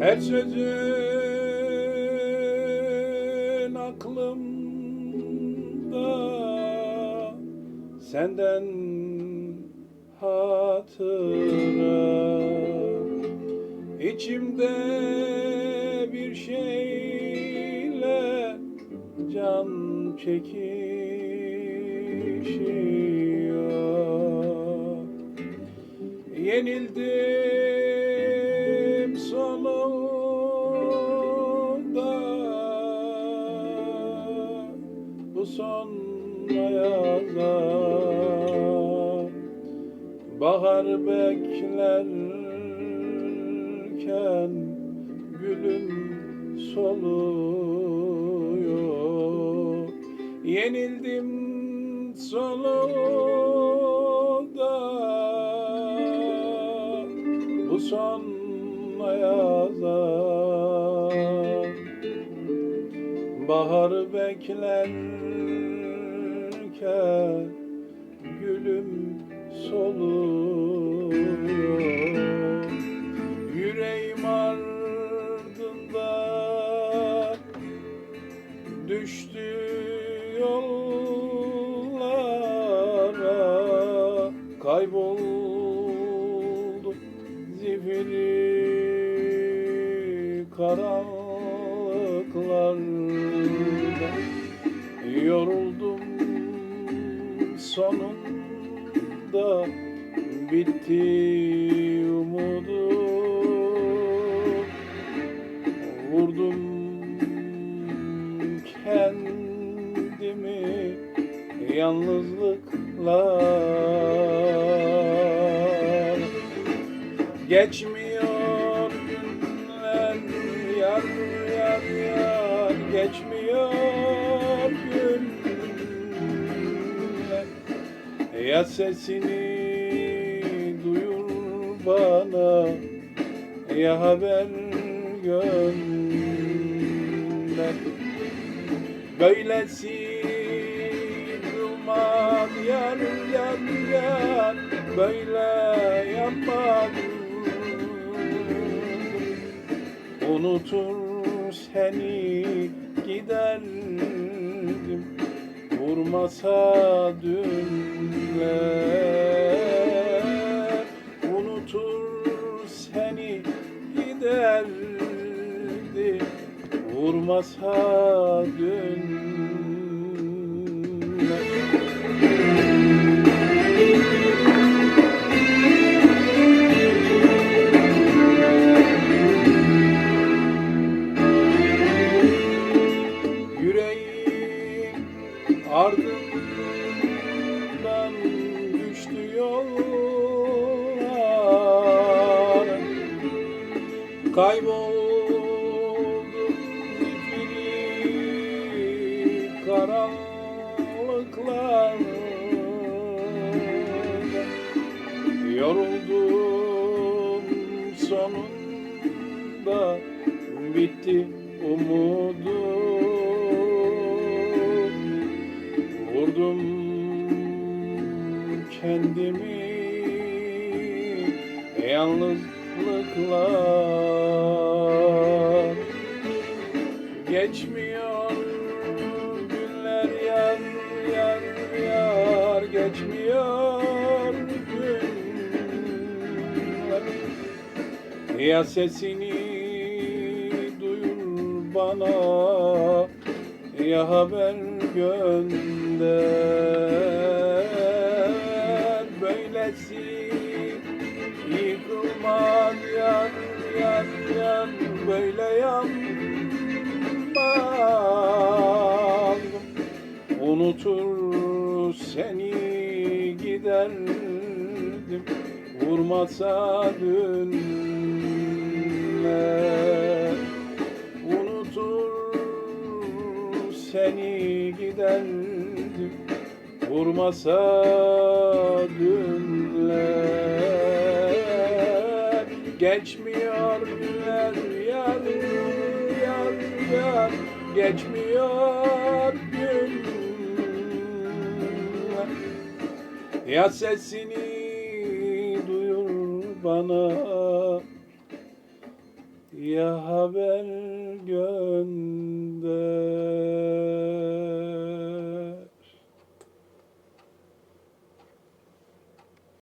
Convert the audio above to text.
Her sözün aklımda Senden hatıra İçimde bir şeyle can çekişiyor. Yenildim sonunda. Bu son ayaza Bahar beklerken Gülüm soluyor Yenildim sonunda. Bu son ayaza Bahar beklerken Gülüm soluyor. Yüreğim ardında Düştü yollara Kayboldu zifiri karanlıklarda Yoruldum. Sonunda bitti umudum. Vurdum kendimi yalnızlıklar? Geçmiyor günler yar yar yar. Geçmiyor günler. Ya sesini duyur bana Ya haber gönder Böylesi yılmaz yar yar yar Böyle yapmaz Unutur seni giderdim. Vurmasa dünler. Unutur seni giderdim. Vurmasa Kayboldu zifiri karanlıklar Yoruldum sonunda bitti umudum. Vurdum kendimi yalnızlıklar Geçmiyor günler yar yar yar. Geçmiyor günler. Ya sesini duyur bana Ya haber gönder. Böylesi yıkılmaz Böyle yanmaz Unutur seni giderdim Vurmasa dünler Unutur seni giderdim Vurmasa dünler Geçmiyor Geçmiyor Rabbim Ya sesini duyur bana Ya haber gönder